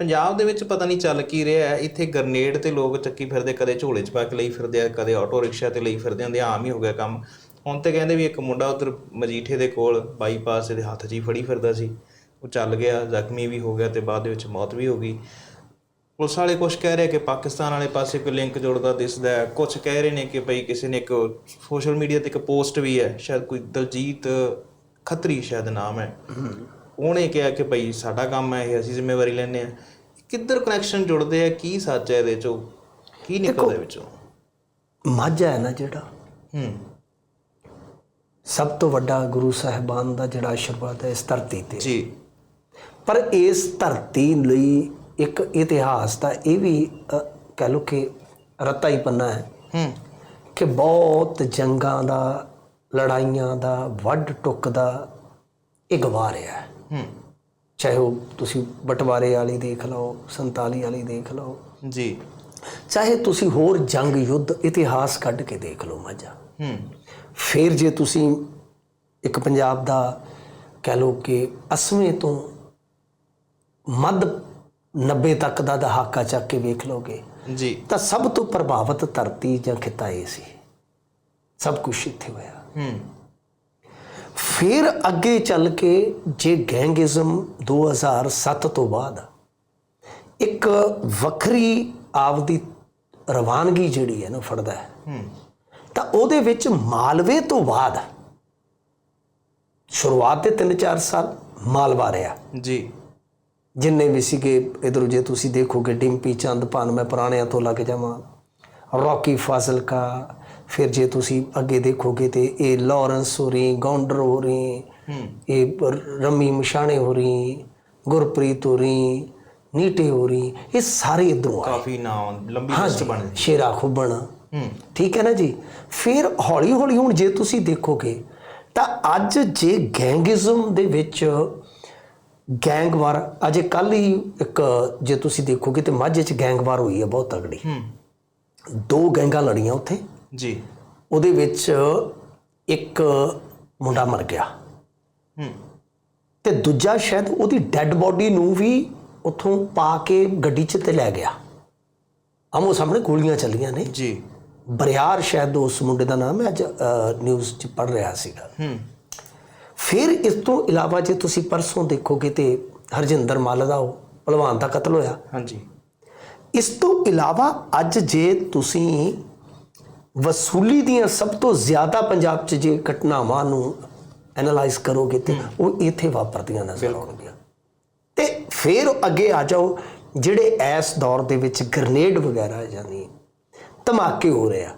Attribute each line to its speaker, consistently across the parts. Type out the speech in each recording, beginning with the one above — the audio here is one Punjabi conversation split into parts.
Speaker 1: ਪੰਜਾਬ ਦੇ ਵਿੱਚ ਪਤਾ ਨਹੀਂ ਚੱਲ ਕੀ ਰਿਹਾ ਹੈ। ਇੱਥੇ ਗਰਨੇਡ ਤੇ ਲੋਕ ਚੱਕੀ ਫਿਰਦੇ, ਕਦੇ ਝੋਲੇ 'ਚ ਪਾ ਕੇ ਲਈ ਫਿਰਦੇ ਆ, ਕਦੇ ਆਟੋ ਰਿਕਸ਼ਾ ਤੇ ਲਈ ਫਿਰਦੇ ਹੁੰਦੇ ਆਮ ਹੀ ਹੋ ਗਿਆ ਕੰਮ। ਹੁਣ ਤੇ ਕਹਿੰਦੇ ਵੀ ਇੱਕ ਮੁੰਡਾ ਉਧਰ ਮਜੀਠੇ ਦੇ ਕੋਲ ਬਾਈਪਾਸ ਇਹਦੇ ਹੱਥ 'ਚ ਹੀ ਫੜੀ ਫਿਰਦਾ ਸੀ। ਉਹ ਚੱਲ ਗਿਆ, ਜ਼ਖਮੀ ਵੀ ਹੋ ਗਿਆ ਤੇ ਬਾਅਦ ਦੇ ਵਿੱਚ ਮੌਤ ਵੀ ਹੋ ਗਈ। ਪੁਲਿਸ ਵਾਲੇ ਕੁਝ ਕਹਿ ਰਹੇ ਕਿ ਪਾਕਿਸਤਾਨ ਵਾਲੇ ਪਾਸੇ ਕੋਈ ਲਿੰਕ ਜੋੜਦਾ, ਦਿਸਦਾ ਹੈ। ਕੁਝ ਕਹਿ ਰਹੇ ਨੇ ਕਿ ਭਈ ਕਿਸੇ ਨੇ ਇੱਕ ਸੋਸ਼ਲ ਮੀਡੀਆ ਤੇ ਇੱਕ ਪੋਸਟ ਵੀ ਹੈ, ਸ਼ਾਇਦ ਕੋਈ ਦਲਜੀਤ ਖੱਤਰੀ ਸ਼ਾਇਦ ਨਾਮ ਹੈ। ਉਹਨੇ ਕਿਹਾ ਕਿ ਭਈ ਸਾਡਾ ਕੰਮ ਹੈ ਇਹ ਅਸੀਂ ਜ਼ਿੰਮੇਵਾਰੀ ਲੈਂਦੇ ਆ ਕਿੱਧਰ ਕਨੈਕਸ਼ਨ ਜੁੜਦੇ ਆ ਕੀ ਸੱਚ ਹੈ ਇਹਦੇ ਚੋਂ? ਕੀ ਨਿਕਲਦਾ ਵਿੱਚੋਂ?
Speaker 2: ਮਾਝਾ ਹੈ ਨਾ ਜਿਹੜਾ
Speaker 1: ਹੂੰ।
Speaker 2: ਸਭ ਤੋਂ ਵੱਡਾ ਗੁਰੂ ਸਾਹਿਬਾਨ ਦਾ ਜਿਹੜਾ ਆਸ਼ੀਰਵਾਦ ਹੈ ਇਸ ਧਰਤੀ ਤੇ।
Speaker 1: ਜੀ।
Speaker 2: ਪਰ ਇਸ ਧਰਤੀ ਲਈ ਇੱਕ ਇਤਿਹਾਸ ਦਾ ਇਹ ਵੀ ਕਹਿ ਲਓ ਕਿ ਰਤਾ ਹੀ ਪੰਨਾ ਹੈ।
Speaker 1: ਹੂੰ।
Speaker 2: ਕਿ ਬਹੁਤ ਜੰਗਾਂ ਦਾ ਲੜਾਈਆਂ ਦਾ ਵੱਡ ਟੁੱਕ ਦਾ ਇਹ ਗਵਾ ਰਿਹਾ ਹੈ।
Speaker 1: ਹੂੰ।
Speaker 2: ਚਾਹੇ ਉਹ ਤੁਸੀਂ ਬਟਵਾਰੇ ਵਾਲੀ ਦੇਖ ਲਓ 47 ਵਾਲੀ ਦੇਖ ਲਓ।
Speaker 1: ਜੀ।
Speaker 2: ਚਾਹੇ ਤੁਸੀਂ ਹੋਰ ਜੰਗ ਯੁੱਧ ਇਤਿਹਾਸ ਕੱਢ ਕੇ ਦੇਖ ਲਓ ਮਾਝਾ।
Speaker 1: ਹੂੰ।
Speaker 2: ਫਿਰ ਜੇ ਤੁਸੀਂ ਇੱਕ ਪੰਜਾਬ ਦਾ ਕਹਿ ਲਓ ਕਿ ਅਸਵੇਂ ਤੋਂ ਮੱਧ 90 ਤੱਕ ਦਾ ਦਹਾਕਾ ਚੱਕ ਕੇ ਵੇਖ ਲਓਗੇ
Speaker 1: ਜੀ।
Speaker 2: ਤਾਂ ਸਭ ਤੋਂ ਪ੍ਰਭਾਵਿਤ ਧਰਤੀ ਜਾਂ ਖਿੱਤਾ ਇਹ ਸੀ। ਸਭ ਕੁਝ ਇੱਥੇ ਹੋਇਆ।
Speaker 1: ਹੂੰ।
Speaker 2: ਫਿਰ ਅੱਗੇ ਚੱਲ ਕੇ ਜੇ ਗੈਂਗਿਜ਼ਮ 2007 ਤੋਂ ਬਾਅਦ ਇੱਕ ਵੱਖਰੀ ਆਪਦੀ ਰਵਾਨਗੀ ਜਿਹੜੀ ਹੈ ਨਾ ਫੜਦਾ ਹੈ ਤਾਂ ਉਹਦੇ ਵਿੱਚ ਮਾਲਵੇ ਤੋਂ ਬਾਅਦ ਸ਼ੁਰੂਆਤ ਦੇ 3-4 ਸਾਲ ਮਾਲਵਾ ਰਿਹਾ।
Speaker 1: ਜੀ।
Speaker 2: ਜਿੰਨੇ ਵੀ ਸੀਗੇ ਇਧਰ ਜੇ ਤੁਸੀਂ ਦੇਖੋਗੇ ਡਿੰਪੀ ਚੰਦ ਭਾਨ ਮੈਂ ਪੁਰਾਣਿਆਂ ਤੋਂ ਲੱਗ ਜਾਵਾਂ ਰੌਕੀ ਫਾਜ਼ਿਲਕਾ ਫਿਰ ਜੇ ਤੁਸੀਂ ਅੱਗੇ ਦੇਖੋਗੇ ਤੇ ਇਹ ਲਾਰੈਂਸ ਹੋ ਰਹੀ ਗੌਂਡਰ ਹੋ। ਰਹੀ ਇਹ ਰਮੀ ਮਸ਼ਾਣੇ ਹੋ ਰਹੀ ਗੁਰਪ੍ਰੀਤ ਹੋ ਰਹੀ ਨੀਟੇ ਹੋ ਰਹੀ ਇਹ ਸਾਰੇ ਇਧਰੋਂ ਆਏ।
Speaker 1: ਕਾਫੀ ਨਾਮ ਲੰਬੀ ਲਿਸਟ ਬਣ ਗਈ।
Speaker 2: ਸ਼ੇਰਾ ਖੁੱਬਣ। ਠੀਕ ਹੈ ਨਾ ਜੀ? ਫਿਰ ਹੌਲੀ ਹੌਲੀ ਹੁਣ ਜੇ ਤੁਸੀਂ ਦੇਖੋਗੇ ਤਾਂ ਅੱਜ ਜੇ ਗੈਂਗਿਜ਼ਮ ਦੇ ਵਿੱਚ ਗੈਂਗਵਾਰ ਅਜੇ ਕੱਲ ਹੀ ਇੱਕ ਜੇ ਤੁਸੀਂ ਦੇਖੋਗੇ ਤੇ ਮਾਝੇ 'ਚ ਗੈਂਗਵਾਰ ਹੋਈ ਹੈ ਬਹੁਤ ਤਗੜੀ
Speaker 1: ਹੂੰ।
Speaker 2: ਦੋ ਗੈਂਗਾਂ ਲੜੀਆਂ ਉੱਥੇ।
Speaker 1: ਜੀ।
Speaker 2: ਉਹਦੇ ਵਿੱਚ ਇੱਕ ਮੁੰਡਾ ਮਰ ਗਿਆ।
Speaker 1: ਹੂੰ।
Speaker 2: ਤੇ ਦੂਜਾ ਸ਼ਾਇਦ ਉਹਦੀ ਡੈੱਡ ਬੋਡੀ ਨੂੰ ਵੀ ਉੱਥੋਂ ਪਾ ਕੇ ਗੱਡੀ 'ਚ ਤੇ ਲੈ ਗਿਆ। ਆਮੋ ਸਾਹਮਣੇ ਗੋਲੀਆਂ ਚੱਲੀਆਂ ਨੇ।
Speaker 1: ਜੀ।
Speaker 2: ਬਰਿਆਰ ਸ਼ਾਇਦ ਉਸ ਮੁੰਡੇ ਦਾ ਨਾਮ ਹੈ ਅੱਜ ਨਿਊਜ਼ 'ਚ ਪੜ ਰਿਹਾ ਸੀਗਾ।
Speaker 1: ਹੂੰ।
Speaker 2: ਫਿਰ ਇਸ ਤੋਂ ਇਲਾਵਾ ਜੇ ਤੁਸੀਂ ਪਰਸੋਂ ਦੇਖੋਗੇ ਤੇ ਹਰਜਿੰਦਰ ਮੱਲ ਦਾ ਉਹ ਭਲਵਾਨ ਦਾ ਕਤਲ ਹੋਇਆ।
Speaker 1: ਹਾਂਜੀ।
Speaker 2: ਇਸ ਤੋਂ ਇਲਾਵਾ ਅੱਜ ਜੇ ਤੁਸੀਂ ਵਸੂਲੀ ਦੀਆਂ ਸਭ ਤੋਂ ਜ਼ਿਆਦਾ ਪੰਜਾਬ 'ਚ ਜੇ ਘਟਨਾਵਾਂ ਨੂੰ ਐਨਾਲਾਈਜ਼ ਕਰੋਗੇ ਤੇ ਉਹ ਇੱਥੇ ਵਾਪਰਦੀਆਂ ਨਜ਼ਰ ਆਉਣਗੀਆਂ। ਤੇ ਫਿਰ ਅੱਗੇ ਆ ਜਾਓ ਜਿਹੜੇ ਇਸ ਦੌਰ ਦੇ ਵਿੱਚ ਗ੍ਰਨੇਡ ਵਗੈਰਾ ਜਾਨੀ ਧਮਾਕੇ ਹੋ ਰਹੇ ਆ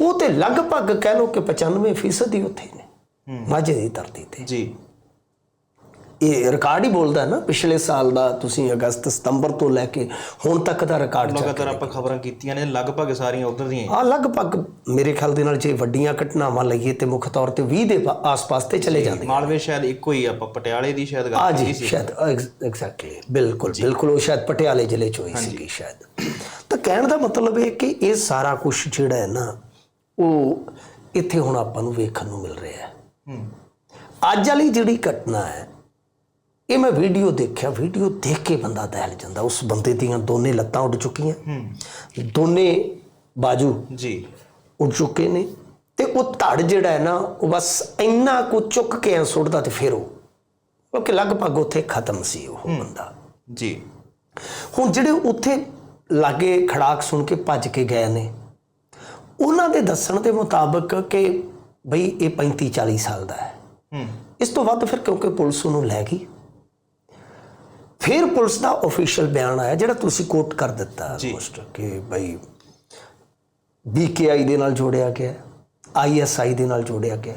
Speaker 2: ਉਹ ਤੇ ਲਗਭਗ ਕਹਿ ਲਓ ਕਿ 95% ਹੀ ਉੱਥੇ ਨੇ ਮਾਝੇ ਦੀ ਧਰਤੀ ਤੇ।
Speaker 1: ਜੀ।
Speaker 2: ਇਹ ਰਿਕਾਰਡ ਹੀ ਬੋਲਦਾ ਹੈ ਨਾ ਪਿਛਲੇ ਸਾਲ ਦਾ ਤੁਸੀਂ ਅਗਸਤ ਸਤੰਬਰ ਤੋਂ ਲੈ ਕੇ ਹੁਣ ਤੱਕ ਦਾ ਰਿਕਾਰਡ ਚੱਕ
Speaker 1: ਲਗਾਤਾਰ ਆਪਾਂ ਖਬਰਾਂ ਕੀਤੀਆਂ ਨੇ ਲਗਭਗ ਸਾਰੀਆਂ ਉਧਰ ਦੀਆਂ।
Speaker 2: ਆ ਲਗਭਗ ਮੇਰੇ ਖਿਆਲ ਦੇ ਨਾਲ ਜੇ ਵੱਡੀਆਂ ਘਟਨਾਵਾਂ ਲਈਏ ਤੇ ਮੁੱਖ ਤੌਰ ਤੇ 20 ਦੇ ਆਸ-ਪਾਸ ਤੇ ਚਲੇ ਜਾਂਦੇ।
Speaker 1: ਮਾਲਵੇ ਸ਼ਾਇਦ ਇੱਕੋ ਹੀ ਆਪਾਂ ਪਟਿਆਲੇ ਦੀ ਸ਼ਾਇਦ ਗੱਲ ਕੀਤੀ ਸੀ।
Speaker 2: ਸ਼ਾਇਦ ਐਗਜ਼ੈਕਟਲੀ ਬਿਲਕੁਲ ਬਿਲਕੁਲ ਉਹ ਸ਼ਾਇਦ ਪਟਿਆਲੇ ਜ਼ਿਲ੍ਹੇ ਚ ਹੋਈ ਸੀਗੀ ਸ਼ਾਇਦ। ਤਾਂ ਕਹਿਣ ਦਾ ਮਤਲਬ ਇਹ ਕਿ ਇਹ ਸਾਰਾ ਕੁਝ ਜਿਹੜਾ ਹੈ ਨਾ ਉਹ ਇੱਥੇ ਹੁਣ ਆਪਾਂ ਨੂੰ ਵੇਖਣ ਨੂੰ ਮਿਲ ਰਿਹਾ ਹੈ।
Speaker 1: ਹੂੰ।
Speaker 2: ਅੱਜ ਵਾਲੀ ਜਿਹੜੀ ਘਟਨਾ ਹੈ ਇਹ ਮੈਂ ਵੀਡੀਓ ਦੇਖਿਆ ਵੀਡੀਓ ਦੇਖ ਕੇ ਬੰਦਾ ਦਹਿਲ ਜਾਂਦਾ। ਉਸ ਬੰਦੇ ਦੀਆਂ ਦੋਨੇ ਲੱਤਾਂ ਉੱਡ ਚੁੱਕੀਆਂ।
Speaker 1: ਹੂੰ।
Speaker 2: ਦੋਨੇ ਬਾਜੂ
Speaker 1: ਜੀ।
Speaker 2: ਉੱਡ ਚੁੱਕੇ ਨੇ ਤੇ ਉਹ ਧੜ ਜਿਹੜਾ ਹੈ ਨਾ ਉਹ ਬਸ ਇੰਨਾ ਕੁ ਚੁੱਕ ਕੇ ਐਂ ਸੁੱਟਦਾ ਤੇ ਫਿਰ ਉਹ ਕਿਉਂਕਿ ਲਗਭਗ ਉੱਥੇ ਖਤਮ ਸੀ ਉਹ ਬੰਦਾ।
Speaker 1: ਜੀ।
Speaker 2: ਹੁਣ ਜਿਹੜੇ ਉੱਥੇ ਲਾਗੇ ਖੜਾਕ ਸੁਣ ਕੇ ਭੱਜ ਕੇ ਗਏ ਨੇ ਉਹਨਾਂ ਦੇ ਦੱਸਣ ਦੇ ਮੁਤਾਬਕ ਕਿ ਬਈ ਇਹ 35 40 ਸਾਲ ਦਾ ਹੈ।
Speaker 1: ਹੂੰ।
Speaker 2: ਇਸ ਤੋਂ ਵੱਧ ਫਿਰ ਕਿਉਂਕਿ ਪੁਲਿਸ ਉਹਨੂੰ ਲੈ ਗਈ। ਫਿਰ ਪੁਲਿਸ ਦਾ ਅਫੀਸ਼ੀਅਲ ਬਿਆਨ ਆਇਆ ਜਿਹੜਾ ਤੁਸੀਂ ਕੋਟ ਕਰ ਦਿੱਤਾ ਆਲਮੋਸਟ ਕਿ ਭਾਈ ਬੀਕੇਆਈ ਦੇ ਨਾਲ ਜੋੜਿਆ ਗਿਆ ਆਈਐਸਆਈ ਦੇ ਨਾਲ ਜੋੜਿਆ ਗਿਆ।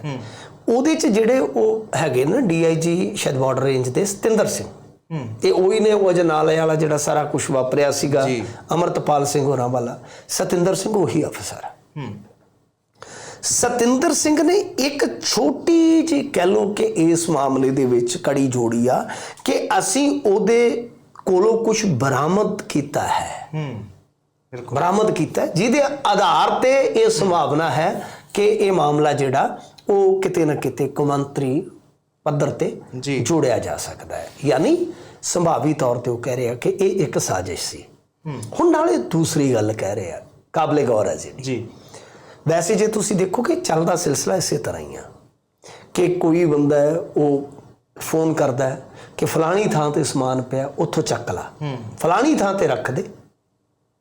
Speaker 2: ਉਹਦੇ ਚ ਜਿਹੜੇ ਉਹ ਹੈਗੇ ਨਾ ਡੀਆਈਜੀ ਸ਼ਾਇਦ ਬਾਰਡਰ ਰੇਂਜ ਦੇ ਸਤਿੰਦਰ ਸਿੰਘ।
Speaker 1: ਹੂੰ।
Speaker 2: ਤੇ ਉਹੀ ਨੇ ਉਹ ਜਨਾਲੇ ਵਾਲਾ ਜਿਹੜਾ ਸਾਰਾ ਕੁਝ ਵਾਪਰਿਆ ਸੀਗਾ। ਅਮਰਤਪਾਲ ਸਿੰਘ ਹੋਰਾਂ ਵਾਲਾ। ਸਤਿੰਦਰ ਸਿੰਘ ਉਹੀ ਅਫਸਰ ਹੂੰ। ਸਤਿੰਦਰ ਸਿੰਘ ਨੇ ਇੱਕ ਛੋਟੀ ਜਿਹੀ ਕਹਿ ਲਓ ਕਿ ਇਸ ਮਾਮਲੇ ਦੇ ਵਿੱਚ ਕੜੀ ਜੋੜੀ ਆ ਕਿ ਅਸੀਂ ਉਹਦੇ ਕੋਲੋਂ ਕੁਝ ਬਰਾਮਦ ਕੀਤਾ ਹੈ।
Speaker 1: ਹੂੰ ਬਿਲਕੁਲ।
Speaker 2: ਬਰਾਮਦ ਕੀਤਾ ਜਿਹਦੇ ਆਧਾਰ ਤੇ ਇਹ ਸੰਭਾਵਨਾ ਹੈ ਕਿ ਇਹ ਮਾਮਲਾ ਜਿਹੜਾ ਉਹ ਕਿਤੇ ਨਾ ਕਿਤੇ ਕੌਮਾਂਤਰੀ ਪੱਧਰ ਤੇ
Speaker 1: ਜੀ।
Speaker 2: ਜੋੜਿਆ ਜਾ ਸਕਦਾ ਹੈ। ਯਾਨੀ ਸੰਭਾਵੀ ਤੌਰ ਤੇ ਉਹ ਕਹਿ ਰਿਹਾ ਕਿ ਇਹ ਇੱਕ ਸਾਜ਼ਿਸ਼ ਸੀ। ਹੁਣ ਨਾਲੇ ਦੂਸਰੀ ਗੱਲ ਕਹਿ ਰਿਹਾ ਕਾਬਲੇ ਗੌਰ ਹੈ ਜੀ।
Speaker 1: ਜੀ।
Speaker 2: ਵੈਸੇ ਜੇ ਤੁਸੀਂ ਦੇਖੋ ਕਿ ਚੱਲਦਾ ਸਿਲਸਿਲਾ ਇਸੇ ਤਰ੍ਹਾਂ ਹੀ ਆ ਕਿ ਕੋਈ ਬੰਦਾ ਹੈ ਉਹ ਫੋਨ ਕਰਦਾ ਹੈ ਕਿ ਫਲਾਣੀ ਥਾਂ ਤੇ ਸਮਾਨ ਪਿਆ ਉੱਥੋਂ ਚੱਕ ਲਾ। ਫਲਾਣੀ ਥਾਂ ਤੇ ਰੱਖ ਦੇ।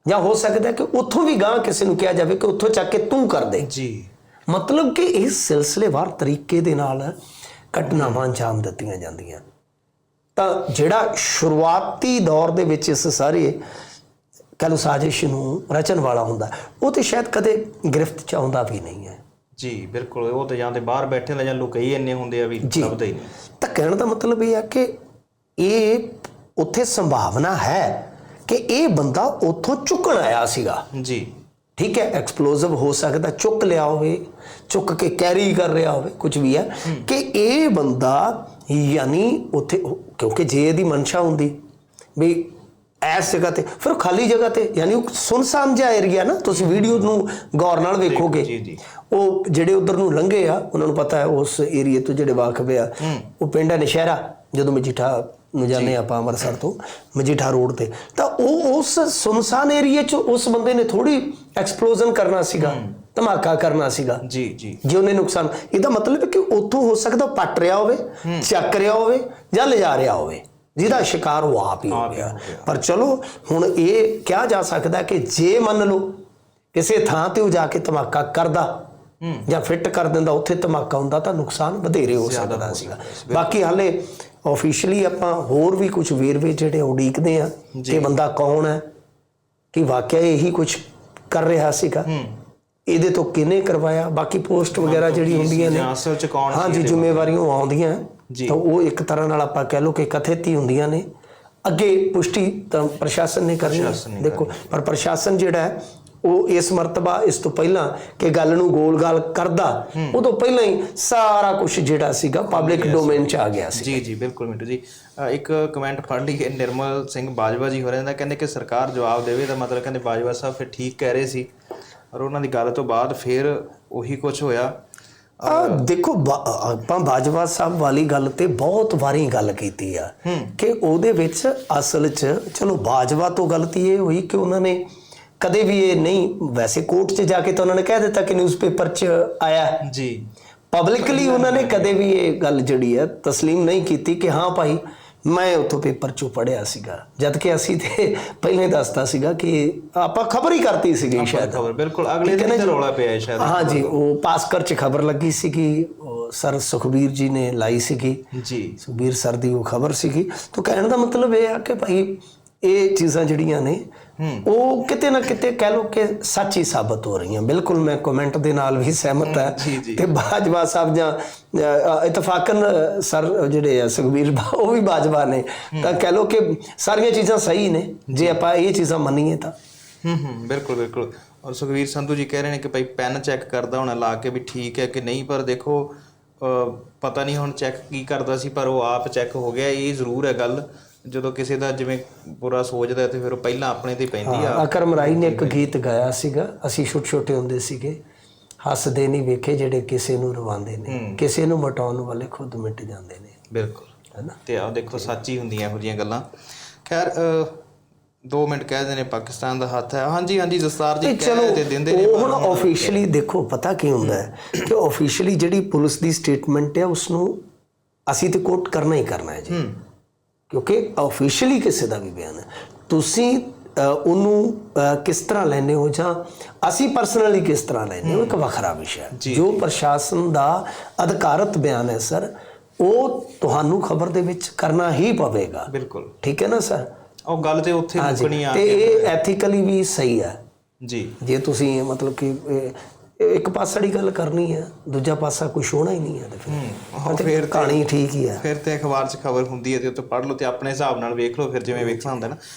Speaker 2: ਜਾਂ ਹੋ ਸਕਦਾ ਕਿ ਉੱਥੋਂ ਵੀ ਗਾਂ ਕਿਸੇ ਨੂੰ ਕਿਹਾ ਜਾਵੇ ਕਿ ਉੱਥੋਂ ਚੱਕ ਕੇ ਤੂੰ ਕਰ ਦੇ।
Speaker 1: ਜੀ।
Speaker 2: ਮਤਲਬ ਕਿ ਇਹ ਸਿਲਸਿਲੇਵਾਰ ਤਰੀਕੇ ਦੇ ਨਾਲ ਘਟਨਾਵਾਂ ਅੰਜਾਮ ਦਿੱਤੀਆਂ ਜਾਂਦੀਆਂ। ਤਾਂ ਜਿਹੜਾ ਸ਼ੁਰੂਆਤੀ ਦੌਰ ਦੇ ਵਿੱਚ ਇਸ ਸਾਰੇ ਕਹ ਲਓ ਸਾਜ਼ਿਸ਼ ਨੂੰ ਰਚਣ ਵਾਲਾ ਹੁੰਦਾ। ਉਹ ਤੇ ਸ਼ਾਇਦ ਕਦੇ ਗ੍ਰਿਫਤ ਚ ਆਉਂਦਾ ਵੀ ਨਹੀਂ ਹੈ।
Speaker 1: ਜੀ ਬਿਲਕੁਲ। ਉਹ ਤੇ ਜਾਂ ਤੇ ਬਾਹਰ ਬੈਠੇ ਨੇ ਜਾਂ ਲੁਕਈ ਇੰਨੇ ਹੁੰਦੇ ਆ ਵੀ। ਲੱਭਦੇ ਹੀ ਨਹੀਂ।
Speaker 2: ਤਾਂ ਕਹਿਣ ਦਾ ਮਤਲਬ ਇਹ ਹੈ ਕਿ ਇਹ ਉੱਥੇ ਸੰਭਾਵਨਾ ਹੈ ਕਿ ਇਹ ਬੰਦਾ ਉੱਥੋਂ ਚੁੱਕਣ ਆਇਆ ਸੀਗਾ।
Speaker 1: ਜੀ।
Speaker 2: ਠੀਕ ਹੈ ਐਕਸਪਲੋਸਿਵ ਹੋ ਸਕਦਾ ਚੁੱਕ ਲਿਆ ਹੋਵੇ ਚੁੱਕ ਕੇ ਕੈਰੀ ਕਰ ਰਿਹਾ ਹੋਵੇ ਕੁਝ ਵੀ ਹੈ। ਕਿ ਇਹ ਬੰਦਾ ਯਾਨੀ ਉੱਥੇ ਕਿਉਂਕਿ ਜੇ ਇਹਦੀ ਮਨਸ਼ਾ ਹੁੰਦੀ ਵੀ ਐਸ ਜਗ੍ਹਾ ਤੇ ਫਿਰ ਖਾਲੀ ਜਗ੍ਹਾ ਤੇ ਯਾਨੀ ਉਹ ਸੁਨਸਾਨ ਜਿਹਾ ਏਰੀਆ ਨਾ ਤੁਸੀਂ ਵੀਡੀਓ ਨੂੰ ਗੌਰ ਨਾਲ ਵੇਖੋਗੇ।
Speaker 1: ਜੀ, ਜੀ।
Speaker 2: ਉਹ ਜਿਹੜੇ ਉਧਰ ਨੂੰ ਲੰਘੇ ਆ ਉਹਨਾਂ ਨੂੰ ਪਤਾ ਹੈ ਉਸ ਏਰੀਏ ਤੋਂ ਜਿਹੜੇ ਵਾਕਫ ਆ ਉਹ ਪਿੰਡ ਹੈ ਨਸ਼ਹਿਰਾ ਜਦੋਂ ਮਜੀਠਾ ਨੂੰ ਜਾਂਦੇ ਆਪਾਂ ਅੰਮ੍ਰਿਤਸਰ ਤੋਂ ਮਜੀਠਾ ਰੋਡ ਤੇ। ਤਾਂ ਉਹ ਉਸ ਸੁਨਸਾਨ ਏਰੀਏ 'ਚ ਉਸ ਬੰਦੇ ਨੇ ਥੋੜੀ ਐਕਸਪਲੋਜ਼ਨ ਕਰਨਾ ਸੀਗਾ ਧਮਾਕਾ ਕਰਨਾ ਸੀਗਾ।
Speaker 1: ਜੀ ਜੀ।
Speaker 2: ਜੇ ਉਹਨੇ ਨੁਕਸਾਨ ਇਹਦਾ ਮਤਲਬ ਹੈ ਕਿ ਉੱਥੋਂ ਹੋ ਸਕਦਾ ਪੱਟ ਰਿਹਾ ਹੋਵੇ ਚੱਕ ਰਿਹਾ ਹੋਵੇ ਜਾਂ ਲਿਜਾ ਰਿਹਾ ਹੋਵੇ। ਜਿਹਦਾ ਸ਼ਿਕਾਰ ਉਹ ਆਪ ਹੀ ਹੋ ਗਿਆ। ਪਰ ਚਲੋ ਹੁਣ ਇਹ ਕਿਹਾ ਜਾ ਸਕਦਾ ਕਿ ਜੇ ਮੰਨ ਲਓ ਕਿਸੇ ਥਾਂ ਤੇ ਉਹ ਜਾ ਕੇ ਧਮਾਕਾ ਕਰਦਾ ਜਾਂ ਫਿੱਟ ਕਰ ਦਿੰਦਾ ਉੱਥੇ ਧਮਾਕਾ ਹੁੰਦਾ ਤਾਂ ਨੁਕਸਾਨ ਵਧੇਰੇ ਹੋ ਸਕਦਾ ਸੀਗਾ। ਬਾਕੀ ਹਾਲੇ ਆਫੀਸ਼ੀਅਲੀ ਆਪਾਂ ਹੋਰ ਵੀ ਕੁਝ ਵੇਰਵੇ ਜਿਹੜੇ ਉਡੀਕਦੇ ਆ ਕਿ ਬੰਦਾ ਕੌਣ ਹੈ ਕਿ ਵਾਕਿਆ ਇਹੀ ਕੁਝ ਕਰ ਰਿਹਾ ਸੀਗਾ। ਇਹਦੇ ਤੋਂ ਕਿਹਨੇ ਕਰਵਾਇਆ? ਬਾਕੀ ਪੋਸਟ ਵਗੈਰਾ ਜਿਹੜੀ ਹੁੰਦੀਆਂ ਨੇ।
Speaker 1: ਜਾਂ ਅਸਲ ਚ ਕੌਣ ਸੀ
Speaker 2: ਹਾਂਜੀ ਜ਼ਿੰਮੇਵਾਰੀਆਂ ਉਹ ਆਉਂਦੀਆਂ। ਤਾਂ ਉਹ ਇੱਕ ਤਰ੍ਹਾਂ ਨਾਲ ਆਪਾਂ ਕਹਿ ਲਓ ਕਿ ਕਥਿਤ ਹੀ ਹੁੰਦੀਆਂ ਨੇ। ਅੱਗੇ ਪੁਸ਼ਟੀ ਤਾਂ ਪ੍ਰਸ਼ਾਸਨ ਨੇ ਕਰਨੀ ਹੈ। ਦੇਖੋ ਪਰ ਪ੍ਰਸ਼ਾਸਨ ਜਿਹੜਾ ਹੈ ਉਹ ਇਸ ਮਰਤਬਾ ਇਸ ਤੋਂ ਪਹਿਲਾਂ ਕਿ ਗੱਲ ਨੂੰ ਗੋਲ-ਗਾਲ ਕਰਦਾ ਉਦੋਂ ਪਹਿਲਾਂ ਹੀ ਸਾਰਾ ਕੁਝ ਜਿਹੜਾ ਸੀਗਾ ਪਬਲਿਕ ਡੋਮੇਨ 'ਚ ਆ ਗਿਆ ਸੀ
Speaker 1: ਜੀ ਜੀ ਬਿਲਕੁਲ ਮਿੰਟੂ ਜੀ। ਇੱਕ ਕਮੈਂਟ ਪੜ੍ਹ ਲਈਏ ਨਿਰਮਲ ਸਿੰਘ ਬਾਜਵਾ ਜੀ ਹੋ ਰਹੇ ਨੇ ਕਹਿੰਦੇ ਕਿ ਸਰਕਾਰ ਜਵਾਬ ਦੇਵੇ ਤਾਂ ਮਤਲਬ ਕਹਿੰਦੇ ਬਾਜਵਾ ਸਾਹਿਬ ਫਿਰ ਠੀਕ ਕਹਿ ਰਹੇ ਸੀ। ਔਰ ਉਹਨਾਂ ਦੀ ਗੱਲ ਤੋਂ ਬਾਅਦ ਫਿਰ ਉਹੀ ਕੁਝ ਹੋਇਆ।
Speaker 2: ਆ ਦੇਖੋ ਆਪਾਂ ਬਾਜਵਾ ਸਾਹਿਬ ਵਾਲੀ ਗੱਲ ਤੇ ਬਹੁਤ ਵਾਰੀ ਗੱਲ ਕੀਤੀ ਆ ਕਿ ਉਹਦੇ ਵਿੱਚ ਅਸਲ 'ਚ ਚਲੋ ਬਾਜਵਾ ਤੋਂ ਗਲਤੀ ਇਹ ਹੋਈ ਕਿ ਉਹਨਾਂ ਨੇ ਕਦੇ ਵੀ ਇਹ ਨਹੀਂ ਵੈਸੇ ਕੋਰਟ 'ਚ ਜਾ ਕੇ ਤਾਂ ਉਹਨਾਂ ਨੇ ਕਹਿ ਦਿੱਤਾ ਕਿ ਨਿਊਜ਼ਪੇਪਰ 'ਚ ਆਇਆ।
Speaker 1: ਜੀ।
Speaker 2: ਪਬਲਿਕਲੀ ਉਹਨਾਂ ਨੇ ਕਦੇ ਵੀ ਇਹ ਗੱਲ ਜਿਹੜੀ ਹੈ ਤਸਲੀਮ ਨਹੀਂ ਕੀਤੀ ਕਿ ਹਾਂ ਭਾਈ ਮੈਂ ਉੱਥੋਂ ਪੇਪਰ 'ਚੋਂ ਪੜਿਆ ਸੀਗਾ ਜਦ ਕਿ ਅਸੀਂ ਤੇ ਪਹਿਲਾਂ ਦੱਸਤਾ ਸੀਗਾ ਕਿ ਆਪਾਂ ਖਬਰ ਹੀ ਕਰਤੀ ਸੀਗੀ ਸ਼ਾਇਦ।
Speaker 1: ਖਬਰ ਬਿਲਕੁਲ ਅਗਲੇ ਦਿਨ? ਰੌਲਾ ਪਿਆ ਹੈ ਸ਼ਾਇਦ।
Speaker 2: ਹਾਂ ਜੀ ਉਹ ਪਾਸਕਰ 'ਚ ਖਬਰ ਲੱਗੀ ਸੀਗੀ ਸਰ ਸੁਖਬੀਰ ਜੀ ਨੇ ਲਾਈ ਸੀਗੀ।
Speaker 1: ਜੀ।
Speaker 2: ਸੁਖਬੀਰ ਸਰ ਦੀ ਉਹ ਖਬਰ ਸੀਗੀ। ਤਾਂ ਕਹਿਣ ਦਾ ਮਤਲਬ ਇਹ ਆ ਕਿ ਭਾਈ ਇਹ ਚੀਜ਼ਾਂ ਜਿਹੜੀਆਂ ਨੇ ਉਹ ਕਿਤੇ ਨਾ ਕਿਤੇ ਕਹਿ ਲੋ ਕਿ ਸੱਚ ਹੀ ਸਾਬਤ ਹੋ ਰਹੀਆਂ। ਬਿਲਕੁਲ ਮੈਂ ਕਮੈਂਟ ਦੇ ਨਾਲ ਵੀ ਸਹਿਮਤ ਹੈ। ਤੇ ਬਾਜਵਾ ਸਾਹਿਬ ਜਾਂ ਇਤਫਾਕਨ ਸਰ ਜਿਹੜੇ ਆ ਸੁਖਬੀਰ ਬਾ- ਉਹ ਵੀ ਬਾਜਵਾ ਨੇ। ਤਾਂ ਕਹਿ ਲੋ ਕਿ ਸਾਰੀਆਂ ਚੀਜ਼ਾਂ ਸਹੀ ਨੇ। ਜੇ ਆਪਾਂ ਇਹ ਚੀਜ਼ਾਂ ਮੰਨੀਏ ਤਾਂ।
Speaker 1: ਹੂੰ ਹੂੰ ਬਿਲਕੁਲ ਬਿਲਕੁਲ। ਔਰ ਸੁਖਵੀਰ ਸੰਧੂ ਜੀ ਕਹਿ ਰਹੇ ਨੇ ਕਿ ਭਾਈ ਪੈਨ ਚੈੱਕ ਕਰਦਾ ਹੋਣਾ ਲਾ ਕੇ ਵੀ ਠੀਕ ਹੈ ਕਿ ਨਹੀਂ ਪਰ ਦੇਖੋ ਪਤਾ ਨਹੀਂ ਹੁਣ ਚੈੱਕ ਕੀ ਕਰਦਾ ਸੀ ਪਰ ਉਹ ਆਪ ਚੈੱਕ ਹੋ ਗਿਆ। ਇਹ ਜ਼ਰੂਰ ਹੈ ਗੱਲ। ਜਦੋਂ ਕਿਸੇ ਦਾ ਜਿਵੇਂ ਬੁਰਾ ਸੋਚਦਾ ਤੇ ਫਿਰ ਉਹ ਪਹਿਲਾਂ ਆਪਣੇ ਤੇ ਪੈਂਦੀ ਆ।
Speaker 2: ਅਕਰਮ ਰਾਈ ਨੇ ਇੱਕ ਗੀਤ ਗਾਇਆ ਸੀਗਾ ਅਸੀਂ ਛੋਟੇ ਛੋਟੇ ਹੁੰਦੇ ਸੀਗੇ ਹੱਸਦੇ ਨਹੀਂ ਵੇਖੇ ਜਿਹੜੇ ਕਿਸੇ ਨੂੰ ਰਵਾਉਂਦੇ ਨੇ ਕਿਸੇ ਨੂੰ ਮਟਾਉਣ ਵਾਲੇ ਖੁਦ ਮਿਟ ਜਾਂਦੇ ਨੇ।
Speaker 1: ਬਿਲਕੁਲ।
Speaker 2: ਹੈਨਾ?
Speaker 1: ਤੇ ਆ ਦੇਖੋ ਸੱਚ ਹੁੰਦੀਆਂ ਇਹੋ ਜਿਹੀਆਂ ਗੱਲਾਂ। ਖੈਰ 2 ਮਿੰਟ ਕਹਿ ਦਿੰਦੇ ਨੇ ਪਾਕਿਸਤਾਨ ਦਾ ਹੱਥ ਹੈ। ਹਾਂਜੀ ਹਾਂਜੀ ਦਸਤਾਰ ਜੀ
Speaker 2: ਤੇ
Speaker 1: ਕਹਿ ਤੇ ਦਿੰਦੇ ਨੇ
Speaker 2: ਹੁਣ ਆਫੀਸ਼ੀਅਲੀ ਦੇਖੋ ਪਤਾ ਕੀ ਹੁੰਦਾ ਹੈ ਕਿ ਆਫੀਸ਼ੀਅਲੀ ਜਿਹੜੀ ਪੁਲਿਸ ਦੀ ਸਟੇਟਮੈਂਟ ਹੈ ਉਸ ਨੂੰ ਅਸੀਂ ਤੇ ਕੋਟ ਕਰਨਾ ਹੀ ਕਰਨਾ ਹੈ ਜੀ।
Speaker 1: ਹੂੰ।
Speaker 2: ਕਿਉਂਕਿ ਆਫੀਸ਼ੀਅਲੀ ਕਿਸੇ ਦਾ ਵੀ ਬਿਆਨ ਹੈ। ਤੁਸੀਂ ਉਹਨੂੰ ਕਿਸ ਤਰ੍ਹਾਂ ਲੈਨੇ ਹੋ ਜਾਂ ਅਸੀਂ ਪਰਸਨਲੀ ਕਿਸ ਤਰ੍ਹਾਂ ਲੈਨੇ ਹੋ ਇੱਕ ਵੱਖਰਾ ਵਿਸ਼ਾ ਹੈ। ਜੋ ਪ੍ਰਸ਼ਾਸਨ ਦਾ ਅਧਿਕਾਰਤ ਬਿਆਨ ਹੈ ਸਰ ਉਹ ਤੁਹਾਨੂੰ ਖਬਰ ਦੇ ਵਿੱਚ ਕਰਨਾ ਹੀ ਪਵੇਗਾ।
Speaker 1: ਬਿਲਕੁਲ।
Speaker 2: ਠੀਕ ਹੈ ਨਾ ਸਰ?
Speaker 1: ਉਹ ਗੱਲ ਤੇ ਉੱਥੇ ਮੁੱਕਣੀ ਆ
Speaker 2: ਤੇ ਇਹ ਐਥੀਕਲੀ ਵੀ ਸਹੀ ਹੈ।
Speaker 1: ਜੀ।
Speaker 2: ਜੇ ਤੁਸੀਂ ਮਤਲਬ ਕਿ ਇੱਕ ਪਾਸੜੀ ਗੱਲ ਕਰਨੀ ਹੈ ਦੂਜਾ ਪਾਸਾ ਕੁਝ ਹੋਣਾ ਹੀ ਨਹੀਂ ਹੈ ਤੇ ਫਿਰ।
Speaker 1: ਫਿਰ
Speaker 2: ਕਹਾਣੀ ਠੀਕ ਹੀ ਹੈ
Speaker 1: ਫਿਰ ਤੇ ਅਖਬਾਰ 'ਚ ਖਬਰ ਹੁੰਦੀ ਹੈ ਤੇ ਉੱਤੇ ਪੜ੍ਹ ਲਓ ਤੇ ਆਪਣੇ ਹਿਸਾਬ ਨਾਲ ਵੇਖ ਲਓ ਫਿਰ ਜਿਵੇਂ ਵੇਖਣਾ ਹੁੰਦਾ ਨਾ।